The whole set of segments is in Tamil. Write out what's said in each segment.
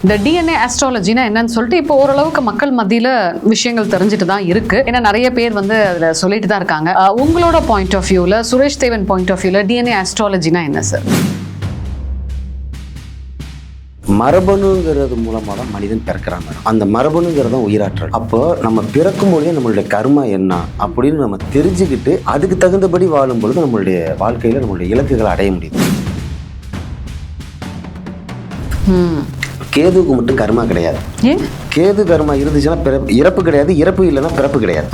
இந்த டிஎன்ஏ ஆஸ்ட்ராலஜினா என்னன்னு சொல்லிட்டு இப்போ ஓரளவுக்கு மக்கள் மத்தியில விஷயங்கள் தெரிஞ்சுட்டு தான் இருக்கு. ஏன்னா நிறைய பேர் வந்து அதுல சொல்லிட்டு தான் இருக்காங்க. உங்களோட பாயிண்ட் ஆஃப் வியூல சுரேஷ் தேவன் பாயிண்ட் ஆஃப் வியூல டிஎன்ஏ ஆஸ்ட்ராலஜினா என்ன சார் மரபணுங்கிறது மூலமாக தான் மனிதன் பிறக்கிறான் மேடம். அந்த மரபணுங்கிறது தான் உயிராற்றல். அப்போ நம்ம பிறக்கும் பொழுதே நம்மளுடைய கர்மா என்ன அப்படின்னு நம்ம தெரிஞ்சுக்கிட்டு அதுக்கு தகுந்தபடி வாழும் பொழுது நம்மளுடைய வாழ்க்கையில் நம்மளுடைய இலக்குகளை அடைய முடியுது ம். கேதுவுக்கு மட்டும் கர்மா கிடையாது. கேது கர்மா இருந்துச்சுன்னா இறப்பு கிடையாது. இறப்பு இல்லைன்னா பிறப்பு கிடையாது.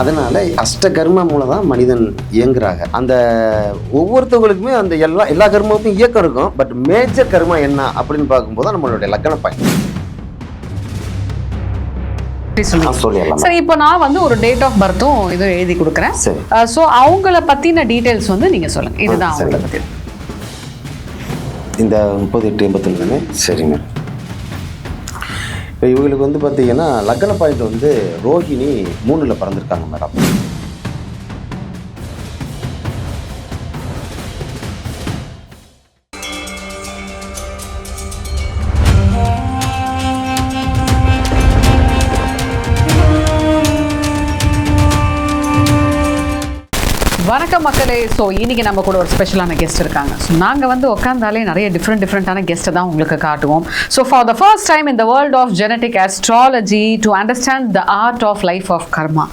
அதனால அஷ்ட கர்மா மூலம் தான் மனிதன் இயங்குறாங்க. அந்த ஒவ்வொருத்தவங்களுக்குமே அந்த எல்லா எல்லா கர்மாவுக்கும் இயக்கம் இருக்கும். பட் மேஜர் கர்மா என்ன அப்படின்னு பார்க்கும்போது நம்மளுடைய லக்கண பயன் சரி இப்போ நான் வந்து ஒரு டேட் ஆஃப் பர்த்தும் இது எழுதி கொடுக்குறேன். ஸோ அவங்கள பத்தின டீடைல்ஸ் வந்து நீங்க சொல்லுங்க. இதுதான். அவங்கள பத்தி. இந்த முப்பது எட்டு எண்பத்தொன்று தானே சரிங்க. இப்போ இவங்களுக்கு வந்து பார்த்தீங்கன்னா லக்ன பாயிண்ட் வந்து ரோஹிணி மூணில் பிறந்திருக்காங்க மேடம். வணக்கம் மக்களே. ஸோ இன்னைக்கு நம்ம கூட ஒரு ஸ்பெஷலான கெஸ்ட் இருக்காங்க. ஸோ நாங்கள் வந்து உட்காந்தாலே நிறைய டிஃப்ரெண்ட் டிஃப்ரெண்ட்டான கெஸ்ட்டை தான் உங்களுக்கு காட்டுவோம். So for the first time இந்த world of genetic astrology to understand the art of life of karma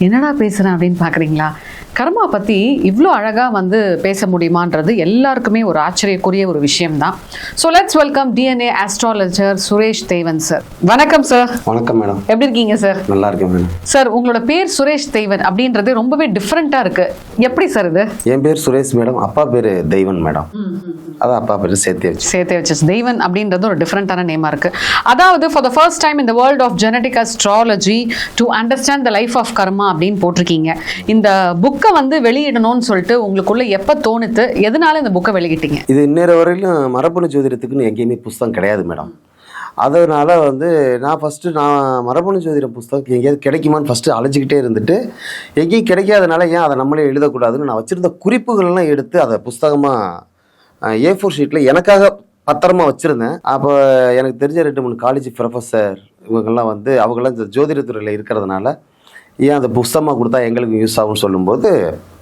என்னடா பேசுகிறேன் அப்படின்னு பார்க்குறீங்களா கர்மா பற்றி இவ்வளோ அழகாக வந்து பேச முடியுமான்றது எல்லாருக்குமே ஒரு ஆச்சரியக்குரிய ஒரு விஷயம் தான் so let's welcome DNA astrologer Suresh Devan sir வணக்கம் சார் வணக்கம் மேடம் எப்படி இருக்கீங்க சார் நல்லா இருக்கேன் மேடம் சார் உங்களோட பேர் சுரேஷ் தேவன் அப்படின்றது ரொம்பவே டிஃப்ரெண்ட்டாக இருக்கு. எப்படி சார் இது? என் பேர் சுரேஷ் மேடம் அப்பா பேர் தெய்வன் மேடம் அதான் அப்பா பேர் சேர்த்து வச்சு. சேர்த்து வச்சு. தெய்வன் அப்படின்றது ஒரு டிஃப்ரெண்ட்டான நேமாக இருக்கு. அதாவது ஃபார் த ஃபர்ஸ்ட் டைம் இந்த world of genetic astrology to understand the life of karma அப்படின்னு போட்டிருக்கீங்க. இந்த புக்கை வந்து வெளியிடணும்னு சொல்லிட்டு உங்களுக்குள்ள எப்போ தோணுது? எதனால இந்த புக்கை வெளியிட்டீங்க? இது இன்னொரு வரையிலும் மரபணு ஜோதிடத்துக்குன்னு எங்கேயுமே புஸ்தகம் கிடையாது மேடம் அதனால வந்து நான் ஃபஸ்ட்டு நான் மரபணு ஜோதிட புஸ்தகம் எங்கேயாவது கிடைக்குமான்னு ஃபஸ்ட்டு அலைஞ்சிக்கிட்டே இருந்துட்டு எங்கேயும் கிடைக்காதனால ஏன் அதை நம்மளே எழுதக்கூடாதுன்னு நான் வச்சுருந்த குறிப்புகள்லாம் எடுத்து அதை புஸ்தகமாக ஏ ஃபோர் ஷீட்டில் எனக்காக பத்திரமா வச்சுருந்தேன். அப்போ எனக்கு தெரிஞ்ச ரெண்டு மூணு காலேஜ் ப்ரொஃபஸர் இவங்கெல்லாம் வந்து அவங்கெல்லாம் இந்த ஜோதிடத்துறையில் இருக்கிறதுனால ஏன் அந்த புஸ்தகமாக கொடுத்தா எங்களுக்கு யூஸ் ஆகும்னு சொல்லும்போது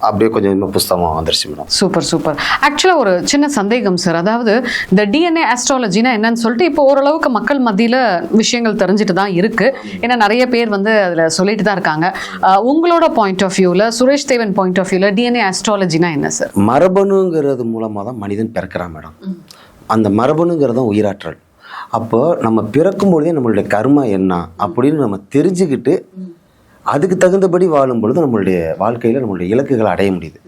அப்படியே கொஞ்சம் கொஞ்சமாக புஸ்தகமாக வந்துருச்சு மேடம் சூப்பர் சூப்பர். ஆக்சுவலாக ஒரு சின்ன சந்தேகம் சார் அதாவது இந்த டிஎன்ஏ ஆஸ்ட்ராலஜினா என்னன்னு சொல்லிட்டு இப்போ ஓரளவுக்கு மக்கள் மத்தியில் விஷயங்கள் தெரிஞ்சுட்டு தான் இருக்கு. ஏன்னா நிறைய பேர் வந்து அதில் சொல்லிட்டு தான் இருக்காங்க. உங்களோட பாயிண்ட் ஆஃப் வியூவில் சுரேஷ் தேவன் பாயிண்ட் ஆஃப் வியூவில் டிஎன்ஏ ஆஸ்ட்ராலஜினா என்ன சார் மரபணுங்கிறது மூலமாக தான் மனிதன் பிறக்கிறான் மேடம் அந்த மரபணுங்கிறது தான் உயிராற்றல். அப்போ நம்ம பிறக்கும் பொழுதே நம்மளுடைய கர்மா என்ன அப்படின்னு நம்ம தெரிஞ்சுக்கிட்டு அதுக்கு தகுந்தபடி வாழும் பொழுது நம்மளுடைய வாழ்க்கையில் நம்மளுடைய இலக்குகளை அடைய முடியுது.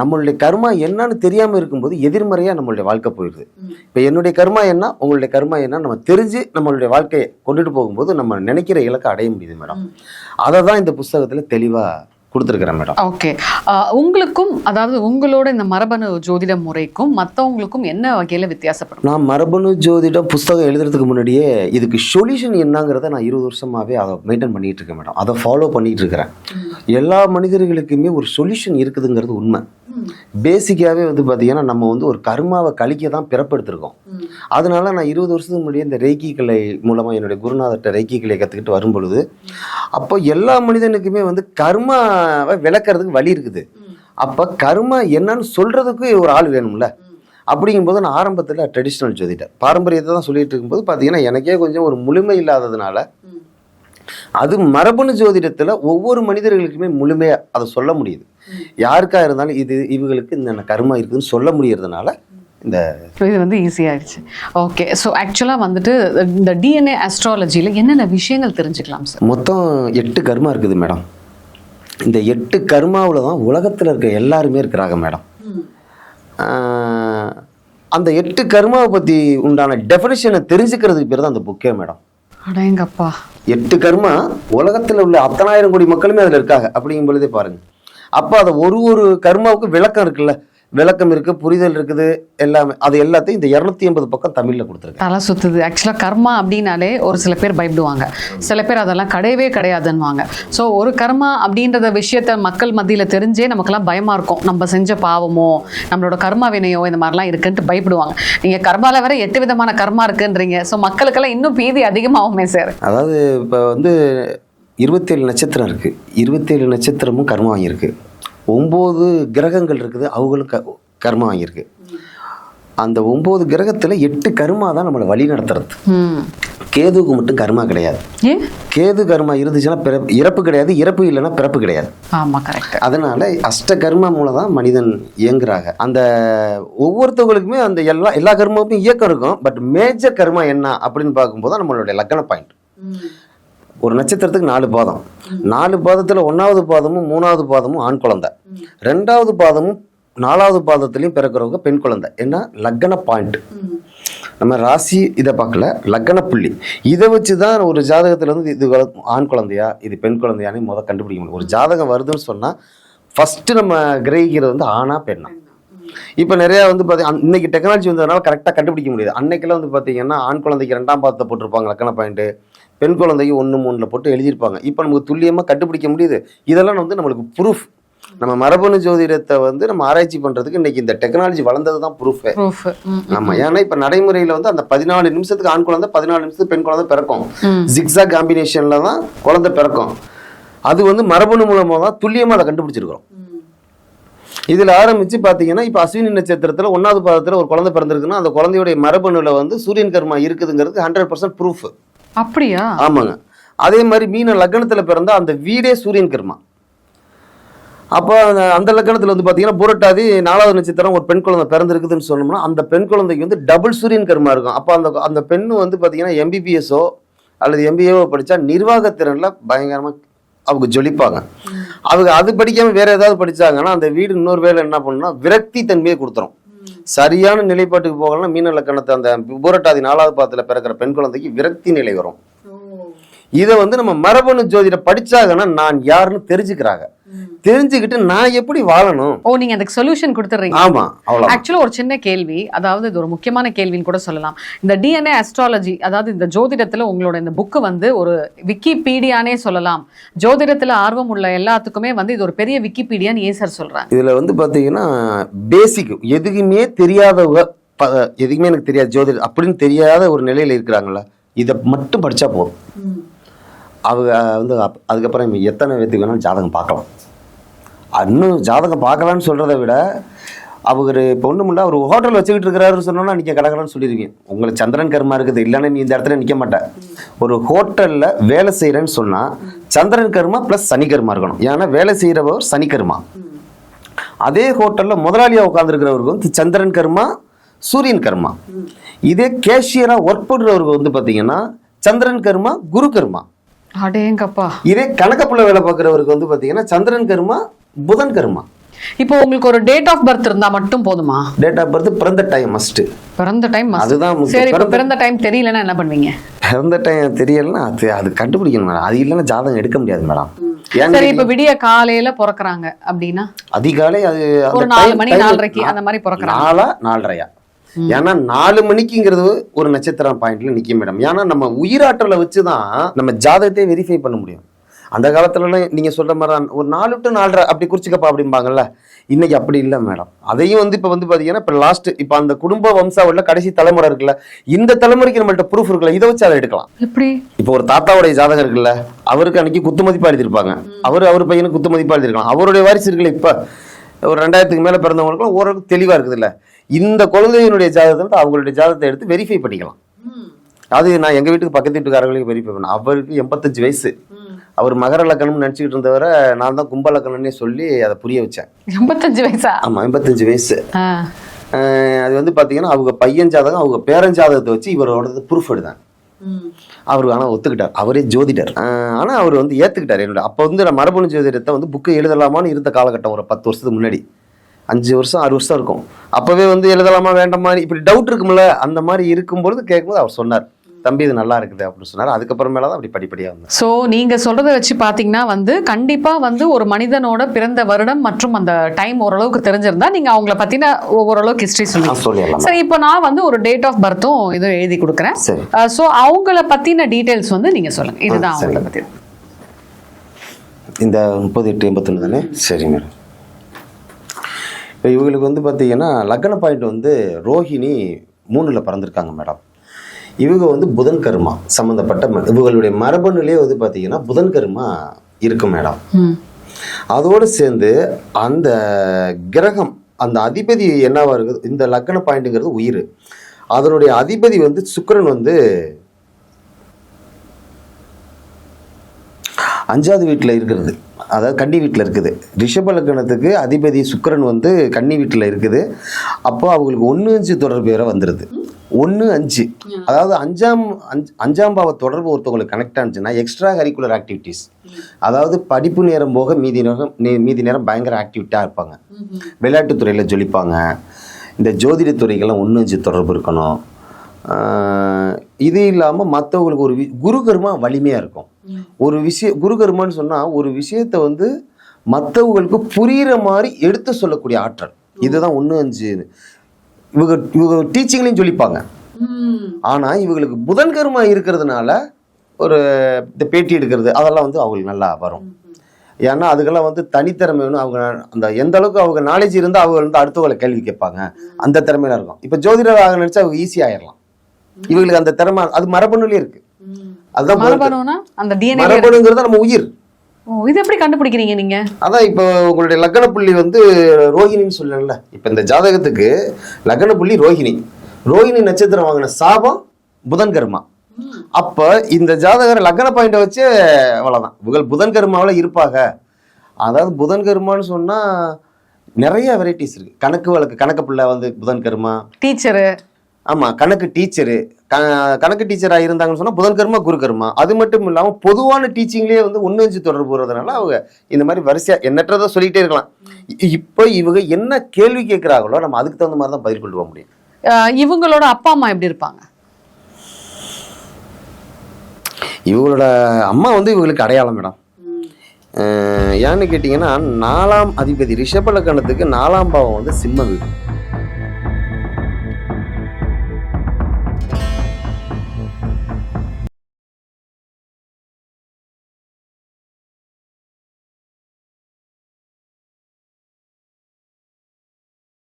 நம்மளுடைய கர்மா என்னன்னு தெரியாமல் இருக்கும்போது எதிர்மறையாக நம்மளுடைய வாழ்க்கை போயிடுது. இப்போ என்னுடைய கர்மா என்ன உங்களுடைய கர்மா என்ன நம்ம தெரிஞ்சு நம்மளுடைய வாழ்க்கையை கொண்டுட்டு போகும்போது நம்ம நினைக்கிற இலக்கை அடைய முடியுது மேடம். அதை தான் இந்த புஸ்தகத்தில் தெளிவாக கொடுத்துருக்குறேன் மேடம். ஓகே உங்களுக்கும் அதாவது உங்களோட இந்த மரபணு ஜோதிட முறைக்கும் மற்றவங்களுக்கும் என்ன வகையில் வித்தியாசப்படும்? நான் மரபணு ஜோதிடம் புஸ்தகம் எழுதுறதுக்கு முன்னாடியே இதுக்கு சொல்யூஷன் என்னங்கிறத நான் இருபது வருஷமாவே அதை மெயின்டைன் பண்ணிட்டு இருக்கேன் மேடம். அதை ஃபாலோ பண்ணிட்டு இருக்கிறேன். எல்லா மனிதர்களுக்குமே ஒரு சொல்யூஷன் இருக்குதுங்கிறது உண்மை. பேசிக்காகவே வந்து பார்த்தீங்கன்னா நம்ம வந்து ஒரு கர்மாவை கழிக்க தான் பிறப்படுத்திருக்கோம். அதனால நான் இருபது வருஷத்துக்கு முன்னாடியே இந்த ரெய்கி கலை மூலமாக என்னுடைய குருநாதர்கிட்ட ரெய்கி கலை கற்றுக்கிட்டு வரும் பொழுது அப்போ எல்லா மனிதனுக்குமே வந்து கர்மாவை விளக்குறதுக்கு வழி இருக்குது. அப்போ கர்மா என்னன்னு சொல்கிறதுக்கு ஒரு ஆள் வேணும்ல. அப்படிங்கும்போது நான் ஆரம்பத்தில் ட்ரெடிஷ்னல் சொல்லிட்டேன். பாரம்பரியத்தை தான் சொல்லிட்டு இருக்கும்போது பார்த்தீங்கன்னா எனக்கே கொஞ்சம் ஒரு முழுமை இல்லாததுனால அது மரபணு ஜோதிடத்தில் ஒவ்வொரு மனிதர்களுக்குமே முழுமையாக அதை சொல்ல முடியுது. யாருக்கா இருந்தாலும் இது இவங்களுக்கு இந்த கர்மா இருக்குதுன்னு சொல்ல முடியறதுனால இந்த இது வந்து ஈஸியாகிடுச்சு ஓகே ஸோ ஆக்சுவலாக வந்துட்டு இந்த டிஎன்ஏ ஆஸ்ட்ராலஜியில் என்னென்ன விஷயங்கள் தெரிஞ்சுக்கலாம் சார் மொத்தம் எட்டு கர்மா இருக்குது மேடம் இந்த எட்டு கர்மாவில் தான் உலகத்தில் இருக்க எல்லாருமே இருக்கிறாங்க மேடம் அந்த எட்டு கர்மாவை பற்றி உண்டான டெஃபினேஷனை தெரிஞ்சுக்கிறதுக்கு பேர் தான் அந்த புக்கே மேடம் அடேங்கப்பா எட்டு கர்மா உலகத்தில் உள்ள அத்தனாயிரம் கோடி மக்களுமே அதில் இருக்காங்க. அப்படிங்கும் பொழுதே பாருங்க. அப்போ அதை ஒரு ஒரு கர்மாவுக்கு விளக்கம் இருக்குல்ல? விளக்கம் இருக்கு புரிதல் இருக்குது எல்லாமே. அது எல்லாத்தையும் இந்த இரநூத்தி எண்பது பக்கம் தமிழ்ல கொடுத்துருக்கேன் தலை சுத்துது. ஆக்சுவலாக கர்மா அப்படின்னாலே ஒரு சில பேர் பயப்படுவாங்க. சில பேர் அதெல்லாம் கிடையவே கிடையாதுன்னுவாங்க. ஸோ ஒரு கர்மா அப்படின்றத விஷயத்த மக்கள் மத்தியில் தெரிஞ்சே நமக்கெல்லாம் பயமா இருக்கும். நம்ம செஞ்ச பாவமோ நம்மளோட கர்மா வினையோ இந்த மாதிரிலாம் இருக்குன்ட்டு பயப்படுவாங்க. நீங்க கர்மால வேற எட்டு விதமான கர்மா இருக்குன்றீங்க. ஸோ மக்களுக்கெல்லாம் இன்னும் பீதி அதிகமாகுமே சார். அதாவது இப்போ வந்து இருபத்தேழு நட்சத்திரம் இருக்கு. இருபத்தேழு நட்சத்திரமும் கர்மம் வாங்கியிருக்கு. ஒம்பது கிரகங்கள் இருக்குது அவங்களும் க கர்மம் வாங்கியிருக்கு. அந்த ஒம்பது கிரகத்தில் எட்டு கர்மா தான் நம்மளை வழி நடத்துறது. கேதுவுக்கு மட்டும் கர்மா கிடையாது. கேது கர்மா இருந்துச்சுன்னா பிறப்பு இறப்பு கிடையாது இறப்பு இல்லைன்னா பிறப்பு கிடையாது. அதனால அஷ்ட கர்மா மூலம் தான் மனிதன் இயங்குறாங்க. அந்த ஒவ்வொருத்தவங்களுக்குமே அந்த எல்லா எல்லா கர்மாவுக்கும் இயக்கம் இருக்கும். பட் மேஜர் கர்மா என்ன அப்படின்னு பார்க்கும்போது நம்மளுடைய லக்கண பாயிண்ட். ஒரு நட்சத்திரத்துக்கு நாலு பாதம். நாலு பாதத்தில் ஒன்றாவது பாதமும் மூணாவது பாதமும் ஆண் குழந்தை. ரெண்டாவது பாதமும் நாலாவது பாதத்துலையும் பிறக்கிறவங்க பெண் குழந்தை. ஏன்னா லக்கண பாயிண்ட் நம்ம ராசி இதை பார்க்கல. லக்கண புள்ளி. இதை வச்சு தான் ஒரு ஜாதகத்தில் வந்து இது ஆண் குழந்தையா இது பெண் குழந்தையான்னு முதல் கண்டுபிடிக்க முடியும். ஒரு ஜாதகம் வருதுன்னு சொன்னால் ஃபஸ்ட்டு நம்ம கிரகிக்கிறது வந்து ஆணா பெண்ணா? இப்போ நிறையா வந்து பார்த்தீங்கன்னா இன்னைக்கு டெக்னாலஜி வந்ததுனால கரெக்டாக கண்டுபிடிக்க முடியாது. அன்னைக்கெல்லாம் வந்து பார்த்தீங்கன்னா ஆண் குழந்தைக்கு ரெண்டாம் பாதத்தை போட்டிருப்பாங்க லக்கண பாயிண்ட்டு பெண் குழந்தைக்கு ஒன்று மூணில் போட்டு எழுதியிருப்பாங்க. இப்போ நமக்கு துல்லியமாக கண்டுபிடிக்க முடியுது. இதெல்லாம் வந்து நம்மளுக்கு ப்ரூஃப் நம்ம மரபணு ஜோதிடத்தை வந்து நம்ம ஆராய்ச்சி பண்ணுறதுக்கு இன்னைக்கு இந்த டெக்னாலஜி வளர்ந்தது தான் ப்ரூஃபே ஆமா ஏன்னா இப்ப நடைமுறையில வந்து அந்த பதினாலு நிமிஷத்துக்கு ஆண் குழந்தை பதினாலு நிமிஷத்துக்கு பெண் குழந்தை பிறக்கும். ஜிக்ஸா காம்பினேஷன்ல தான் குழந்தை பிறக்கும். அது வந்து மரபணு மூலமா தான் துல்லியமா அதை கண்டுபிடிச்சிருக்கிறோம். இதுல ஆரம்பிச்சு பாத்தீங்கன்னா இப்ப அஸ்வினி நட்சத்திரத்துல ஒன்னாவது பாதத்துல ஒரு குழந்தை பிறந்திருக்குன்னா அந்த குழந்தையுடைய மரபணுல வந்து சூரியன் கர்மா இருக்குதுங்கிறது ஹண்ட்ரட் பர்சன்ட் ப்ரூஃப் அப்படியா? ஆமாங்க. அதே மாதிரி மீன லக்னத்துல பிறந்தா அந்த வீடே சூரியன் கர்மா. அப்போ அந்த- அந்த லக்கணத்தில் வந்து பார்த்தீங்கன்னா புரட்டாதி நாலாவது நட்சத்திரம் ஒரு பெண் குழந்தை பிறந்திருக்குதுன்னு சொன்னோம்னா அந்த பெண் குழந்தைக்கு வந்து டபுள் சூரியன் கர்மா இருக்கும். அப்போ அந்த அந்த பெண்ணு வந்து பார்த்தீங்கன்னா எம்பிபிஎஸ்ஓ அல்லது எம்பிஏஓ படித்தா நிர்வாகத்திறனில் பயங்கரமாக அவங்க ஜொலிப்பாங்க. அவங்க அது படிக்காம வேற ஏதாவது படிச்சாங்கன்னா அந்த வீடு இன்னொரு வேலை என்ன பண்ணுன்னா விரக்தி தன்மையை கொடுத்துரும். சரியான நிலைப்பாட்டுக்கு போகலன்னா மீன லக்கணத்தை அந்த பூரட்டாதி நாலாவது பாதத்தில் பிறக்கிற பெண் குழந்தைக்கு விரக்தி நிலை வரும். இதை வந்து நம்ம மரபணு ஜோதிட படிச்சாங்கன்னா நான் யாருன்னு தெரிஞ்சுக்கிறாங்க. தெரிஞ்சுக்கிட்டு நான் எப்படி வாழணும்? ஓ நீங்க அதுக்கு சொல்யூஷன் கொடுத்துறீங்க. ஆமா அவ்வளோ ஆக்சுவலாக ஒரு சின்ன கேள்வி அதாவது இது ஒரு முக்கியமான கேள்வின்னு கூட சொல்லலாம். இந்த டிஎன்ஏ அஸ்ட்ராலஜி அதாவது இந்த ஜோதிடத்துல உங்களோட இந்த புக்கு வந்து ஒரு விக்கிபீடியானே சொல்லலாம். ஜோதிடத்துல ஆர்வம் உள்ள எல்லாத்துக்குமே வந்து இது ஒரு பெரிய விக்கிபீடியான்னு ஏன் சார் சொல்றாங்க? இதுல வந்து பாத்தீங்கன்னா பேசிக் எதுக்குமே தெரியாதவங்க எதுக்குமே எனக்கு தெரியாது ஜோதிடம் அப்படின்னு தெரியாத ஒரு நிலையில இருக்கிறாங்களா இதை மட்டும் படிச்சா போதும். அவங்க வந்து அப்- அதுக்கப்புறம் எத்தனை பேத்துக்கு வேணாலும் ஜாதகம் பார்க்கலாம். இன்னும் ஜாதகம் பார்க்கலான்னு சொல்கிறத விட அவர் இப்போ ஒன்றும் இல்லை அவர் ஹோட்டல் வச்சுக்கிட்டு இருக்கிறாருன்னு சொன்னோன்னா நீங்கள் கடகடன்னு சொல்லியிருக்கீங்க உங்களுக்கு சந்திரன் கர்மா இருக்குது இல்லைன்னா நீ இந்த இடத்துல நிற்க மாட்டேன் ஒரு ஹோட்டலில் வேலை செய்கிறேன்னு சொன்னால் சந்திரன் கர்மா ப்ளஸ் சனி கர்மா இருக்கணும். ஏன்னா வேலை செய்கிறவர் சனி கர்மா. அதே ஹோட்டலில் முதலாளியாக உட்காந்துருக்கிறவருக்கு வந்து சந்திரன் கர்மா சூரியன் கர்மா. இதே கேஷியராக ஒர்க் பண்ணுறவருக்கு வந்து பார்த்தீங்கன்னா சந்திரன் கர்மா குரு கர்மா. அடேங்கப்பா. இதே கணக்கப்புள்ள வேலை பார்க்குறவருக்கு வந்து பார்த்தீங்கன்னா சந்திரன் கர்மா புதன் கர்மா. இப்போ உங்களுக்கு ஒரு டேட் ஆஃப் பர்த் இருந்தா மட்டும் போதுமா? டேட் ஆஃப் பர்த் பிறந்த டைம் மஸ்ட்டு பிறந்த டைம் அதுதான். சரி பிறந்த- டைம் தெரியலன்னா என்ன பண்ணுவீங்க? பிறந்த டைம் தெரியலன்னா அது அது கண்டுபிடிக்கணும் மேடம் அது இல்லைன்னா ஜாதகம் எடுக்க முடியாது மேடம் சரி இப்போ விடிய காலையில பிறக்கறாங்க அப்படின்னா? அதிகாலை அது ஒரு நாலு மணி நாலரைக்கு அந்த மாதிரி பிறக்கறாங்க. நாலா நாலரையா? ஏன்னா நாலு மணிக்குங்கிறது ஒரு நட்சத்திரம் பாயிண்ட்ல நிக்கும் மேடம் ஏன்னா நம்ம உயிராற்றலை வச்சுதான் நம்ம ஜாதகத்தை வெரிஃபை பண்ண முடியும். அந்த காலத்துலலாம் நீங்க சொல்ற மாதிரி தான் ஒரு நாலு டு நாலரை அப்படி குறிச்சிக்கப்பா அப்படிம்பாங்கல்ல? இன்னைக்கு அப்படி இல்லை மேடம் அதையும் வந்து இப்போ வந்து பாத்தீங்கன்னா இப்போ லாஸ்ட் இப்போ அந்த குடும்ப வம்சாவளியில் கடைசி தலைமுறை இருக்குல்ல இந்த தலைமுறைக்கு நம்மள்ட்ட ப்ரூஃப் இருக்குல்ல இதை வச்சு அதை எடுக்கலாம். எப்படி? இப்போ ஒரு தாத்தாவுடைய ஜாதகம் இருக்குல்ல அவருக்கு அன்னைக்கு குத்து மதிப்பா எழுதியிருப்பாங்க அவர் அவர் பையனுக்கு குத்து மதிப்பா எழுதிருக்கலாம் அவருடைய வாரிசு இருக்குல்ல இப்ப ஒரு ரெண்டாயிரத்துக்கு மேல பிறந்தவங்களுக்கும் ஓரளவுக்கு தெளிவா இருக்குது இல்ல இந்த குழந்தையினுடைய ஜாதகத்தை அவங்களுடைய ஜாதகத்தை எடுத்து வெரிஃபை பண்ணிக்கலாம். அது நான் எங்க வீட்டுக்கு பக்கத்து வீட்டுக்காரங்களையும் வெரிஃபை பண்ணேன் அவருக்கு எண்பத்தஞ்சு வயசு. அவர் மகர லக்கணம்னு நினச்சிக்கிட்டு இருந்தவரை நான் தான் கும்ப லக்கணம்னே சொல்லி அதை புரிய வச்சேன். எண்பத்தஞ்சு வயசா? ஆமா எண்பத்தஞ்சு வயசு. அது வந்து பாத்தீங்கன்னா அவங்க பையன் ஜாதகம் அவங்க பேரன் ஜாதகத்தை வச்சு இவரோட ப்ரூஃப் எடுத்தேன். அவர் ஆனால் ஒத்துக்கிட்டார். அவரே ஜோதிடர். ஆஹ் ஆனா அவர் வந்து ஏத்துக்கிட்டார் என்னோட. அப்போ வந்து நான் மரபணு ஜோதிடத்தை வந்து புக்கு எழுதலாமான்னு இருந்த காலகட்டம் ஒரு பத்து வருஷத்துக்கு முன்னாடி. அஞ்சு வருஷம் ஆறு வருஷம் இருக்கும். அப்பவே வந்து எழுதலாமா வேண்டாமா இப்படி டவுட் இருக்கும்ல அந்த மாதிரி இருக்கும்பொழுது கேட்கும்போது அவர் சொன்னார். தம்பி இது நல்லா இருக்குது அப்படின்னு சொன்னார். அதுக்கப்புறமேல தான் அப்படி படிப்படியாக வந்தேன் ஸோ நீங்க சொல்றத வச்சு பாத்தீங்கன்னா வந்து கண்டிப்பா வந்து ஒரு மனிதனோட பிறந்த வருடம் மற்றும் அந்த டைம் ஓரளவுக்கு தெரிஞ்சிருந்தா நீங்க அவங்கள பத்தின ஓரளவுக்கு ஹிஸ்டரி சொல்லிடலாம். சரி இப்போ நான் வந்து ஒரு டேட் ஆஃப் பர்த்தும் இது எழுதி கொடுக்குறேன். சரி. ஸோ அவங்கள பத்தின டீடைல்ஸ் வந்து நீங்க சொல்லுங்க. இதுதான். அவங்கள பத்தி. இந்த முப்பது எட்டு எண்பத்தொன்று தானே? சரி மேடம். இப்போ இவங்களுக்கு வந்து பார்த்தீங்கன்னா லக்ன பாயிண்ட் வந்து ரோஹிணி மூணில் பிறந்திருக்காங்க மேடம். இவங்க வந்து புதன் கர்மா சம்மந்தப்பட்ட இவங்களுடைய மரபணுலே வந்து பார்த்தீங்கன்னா புதன் கர்மா இருக்கும் மேடம். அதோடு சேர்ந்து அந்த கிரகம் அந்த அதிபதி என்னவா இருக்குது இந்த லக்ன பாயிண்ட்டுங்கிறது உயிர். அதனுடைய அதிபதி வந்து சுக்கிரன் வந்து அஞ்சாவது வீட்டில் இருக்கிறது. அதாவது கன்னி வீட்டில் இருக்குது. ரிஷப லக்னத்துக்கு அதிபதி சுக்கிரன் வந்து கன்னி வீட்டில் இருக்குது. அப்போ அவங்களுக்கு ஒன்று அஞ்சு தொடர்பு வேற வந்துடுது ஒன்று அஞ்சு. அதாவது அஞ்சாம் அஞ்சு அஞ்சாம் பாவ தொடர்பு ஒருத்தவங்களுக்கு கனெக்ட் ஆனிச்சுன்னா எக்ஸ்ட்ரா கரிக்குலர் ஆக்டிவிட்டீஸ் அதாவது படிப்பு நேரம் போக மீதி நேரம் மீதி நேரம் பயங்கர ஆக்டிவிட்டாக இருப்பாங்க. விளையாட்டுத்துறையில் ஜொலிப்பாங்க. இந்த ஜோதிட துறைக்கெல்லாம் ஒன்று அஞ்சு தொடர்பு இருக்கணும். இது இல்லாமல் மற்றவங்களுக்கு ஒரு வி குரு கர்மா வலிமையாக இருக்கும். ஒரு விஷய குரு கர்மான்னு சொன்னால் ஒரு விஷயத்தை வந்து மற்றவங்களுக்கு புரிகிற மாதிரி எடுத்து சொல்லக்கூடிய ஆற்றல். இதுதான் ஒன்று அஞ்சு இவங்க இவங்க டீச்சிங்லையும் சொல்லிப்பாங்க. ஆனால் இவங்களுக்கு புதன் கர்மா இருக்கிறதுனால ஒரு இந்த பேட்டி எடுக்கிறது அதெல்லாம் வந்து அவங்களுக்கு நல்லா வரும். ஏன்னா அதுக்கெல்லாம் வந்து தனித்திறமை வேணும். அவங்க அந்த எந்த அளவுக்கு அவங்க நாலேஜ் இருந்தால் அவங்க வந்து அடுத்தவங்களை கேள்வி கேட்பாங்க. அந்த திறமையில இருக்கும். இப்போ ஜோதிடர் ஆக நினைச்சா அவங்க ஈஸி ஆயிடலாம் இவங்களுக்கு அந்த திறமை அது மரபணுலயே இருக்கு. அதுதான் மரபணுங்கிறது நம்ம உயிர். இது எப்படி கண்டுபிடிக்கிறீங்க நீங்க? அதான் இப்போ உங்களுடைய லக்ன புள்ளி வந்து ரோஹிணின்னு சொல்லல இப்போ இந்த ஜாதகத்துக்கு லக்ன புள்ளி ரோஹிணி. ரோஹிணி நட்சத்திரம் வாங்கின சாபம் புதன் கர்மா. அப்ப இந்த ஜாதகர் லக்ன பாயிண்ட வச்சு அவ்வளவுதான். இவங்க புதன் கர்மாவில் இருப்பாங்க அதாவது புதன் கர்மான்னு சொன்னா நிறைய வெரைட்டிஸ் இருக்கு. கணக்கு வழக்கு கணக்கு பிள்ளை வந்து புதன் கர்மா. டீச்சரு ஆமா கணக்கு டீச்சரு. கணக்கு டீச்சரா இருந்தாங்கன்னு சொன்னா புதன் கர்மா குரு கர்மா. அது மட்டும் இல்லாம பொதுவான டீச்சிங்லயே வந்து ஒண்ணு அஞ்சு தொடர்பு வருவதனால அவங்க இந்த மாதிரி வரிசையா எண்ணற்றதை சொல்லிட்டே இருக்கலாம். இப்போ இவங்க என்ன கேள்வி கேட்கிறாங்களோ நம்ம அதுக்கு தகுந்த மாதிரி தான் பதில் கொண்டு போக முடியும். இவங்களோட அப்பா அம்மா எப்படி இருப்பாங்க? இவங்களோட அம்மா வந்து இவங்களுக்கு அடையாளம் மேடம் ஏன்னு கேட்டிங்கன்னா நாலாம் அதிபதி ரிஷப லக்கணத்துக்கு நாலாம் பாவம் வந்து சிம்ம வீடு.